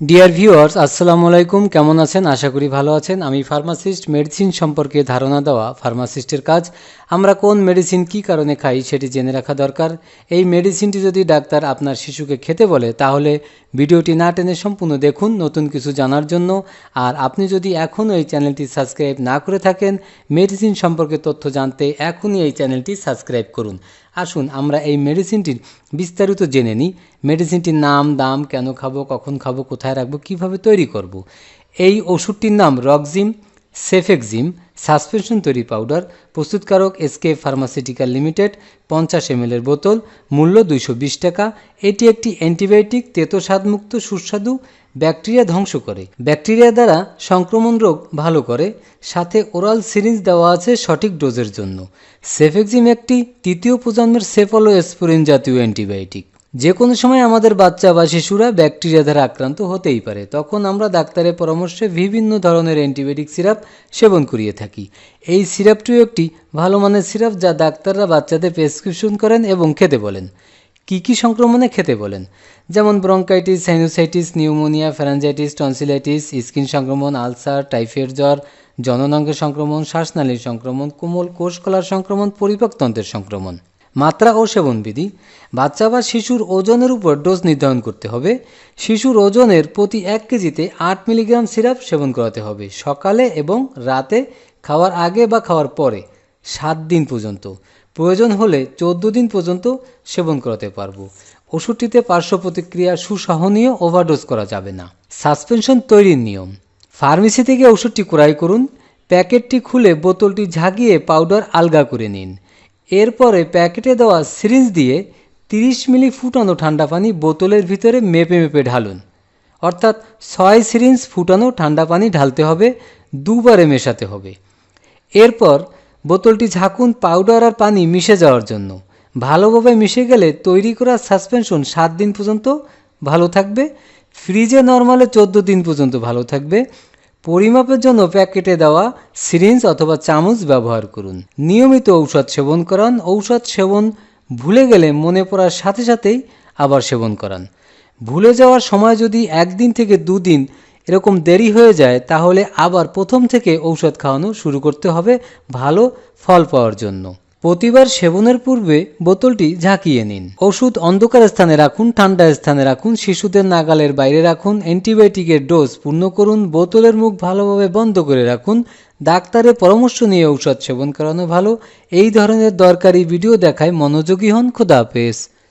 Dear viewers আসসালামু আলাইকুম। কেমন আছেন? আশা করি ভালো আছেন। আমি ফার্মাসিস্ট, মেডিসিন সম্পর্কে ধারণা দেওয়া ফার্মাসিস্টের কাজ। আমরা কোন মেডিসিন কি কারণে খাই সেটি জেনে রাখা দরকার। এই মেডিসিনটি যদি ডাক্তার আপনার শিশুকে খেতে বলে, তাহলে ভিডিওটি না টেনে সম্পূর্ণ দেখুন নতুন কিছু জানার জন্য। আর আপনি যদি এখনও এই চ্যানেলটি সাবস্ক্রাইব না করে থাকেন, মেডিসিন সম্পর্কে তথ্য জানতে এখনই এই চ্যানেলটি সাবস্ক্রাইব করুন। আসুন আমরা এই মেডিসিনটির বিস্তারিত জেনে নিই মেডিসিনটির নাম, দাম, কেন খাব, কখন খাব, কোথায় রাখব, কীভাবে তৈরি করব। এই ওষুধটির নাম রকজিম সেফেক্সিম সাসপেনশন তৈরি পাউডার প্রস্তুতকারক এসকে ফার্মাসিউটিক্যাল লিমিটেড পঞ্চাশ এম এর বোতল, মূল্য দুইশো বিশ টাকা। এটি একটি অ্যান্টিবায়োটিক তেতো স্বাদমুক্ত সুস্বাদু, ব্যাকটেরিয়া ধ্বংস করে। ব্যাকটেরিয়া দ্বারা সংক্রমণ রোগ ভালো করে। সাথে ওরাল সিরিঞ্জ দেওয়া আছে সঠিক ডোজের জন্য। সেফেক্সিম একটি তৃতীয় প্রজন্মের সেফলো এসপোরিন জাতীয় অ্যান্টিবায়োটিক। যে কোনো সময় আমাদের বাচ্চা বা শিশুরা ব্যাকটেরিয়া দ্বারা আক্রান্ত হতেই পারে, তখন আমরা ডাক্তারের পরামর্শে বিভিন্ন ধরনের অ্যান্টিবায়োটিক সিরাপ সেবন করিয়ে থাকি। এই সিরাপটিও একটি ভালো মানের সিরাপ যা ডাক্তাররা বাচ্চাদের প্রেসক্রিপশন করেন এবং খেতে বলেন। কি কি সংক্রমণে খেতে বলেন? যেমন bronchitis, sinusitis, pneumonia, pharyngitis, tonsillitis, skin সংক্রমণ, আলসার, টাইফয়েড জ্বর জননাঙ্গের সংক্রমণ, শ্বাসনালীর সংক্রমণ, কোমল কোষকলার সংক্রমণ, পরিপাকতন্ত্রের সংক্রমণ। মাত্রা ও সেবনবিধি বাচ্চা বা শিশুর ওজনের উপর ডোজ নির্ধারণ করতে হবে। শিশুর ওজনের প্রতি এক কেজিতে আট মিলিগ্রাম সিরাপ সেবন করাতে হবে সকালে এবং রাতে, খাওয়ার আগে বা খাওয়ার পরে, সাত দিন পর্যন্ত। প্রয়োজন হলে চোদ্দ দিন পর্যন্ত সেবন করাতে পারব। ওষুধটিতে পার্শ্ব প্রতিক্রিয়া সুসহনীয় ওভারডোজ করা যাবে না। সাসপেনশন তৈরির নিয়ম। ফার্মেসি থেকে ওষুধটি ক্রয় করুন। প্যাকেটটি খুলে বোতলটি ঝাঁকিয়ে পাউডার আলগা করে নিন। এরপরে প্যাকেটে দেওয়া সিরিঞ্জ দিয়ে তিরিশ মিলি ফুটানো ঠান্ডা পানি বোতলের ভিতরে মেপে মেপে ঢালুন। অর্থাৎ ছয় সিরিঞ্জ ফুটানো ঠান্ডা পানি ঢালতে হবে, দুবারে মেশাতে হবে। এরপর বোতলটি ঝাঁকুন পাউডার আর পানি মিশে যাওয়ার জন্য। ভালোভাবে মিশে গেলে তৈরি করা সাসপেনশন সাত দিন পর্যন্ত ভালো থাকবে, ফ্রিজে নর্মালে চোদ্দ দিন পর্যন্ত ভালো থাকবে পরিমাপের জন্য প্যাকেটে দেওয়া সিরিঞ্জ অথবা চামচ ব্যবহার করুন। নিয়মিত ঔষধ সেবন করান। ঔষধ সেবন ভুলে গেলে মনে পড়ার সাথে সাথেই আবার সেবন করান। ভুলে যাওয়ার সময় যদি একদিন থেকে দুদিন এরকম দেরি হয়ে যায়, তাহলে আবার প্রথম থেকে ঔষধ খাওয়ানো শুরু করতে হবে। ভালো ফল পাওয়ার জন্য। প্রতিবার সেবনের পূর্বে বোতলটি ঝাঁকিয়ে নিন। ওষুধ অন্ধকার স্থানে রাখুন, ঠান্ডা স্থানে রাখুন, শিশুদের নাগালের বাইরে রাখুন, অ্যান্টিবায়োটিকের ডোজ পূর্ণ করুন, বোতলের মুখ ভালোভাবে বন্ধ করে রাখুন, ডাক্তারের পরামর্শ নিয়ে ঔষধ সেবন করানো ভালো, এই ধরনের দরকারি ভিডিও দেখায় মনোযোগী হন, খোদা হাফেজ।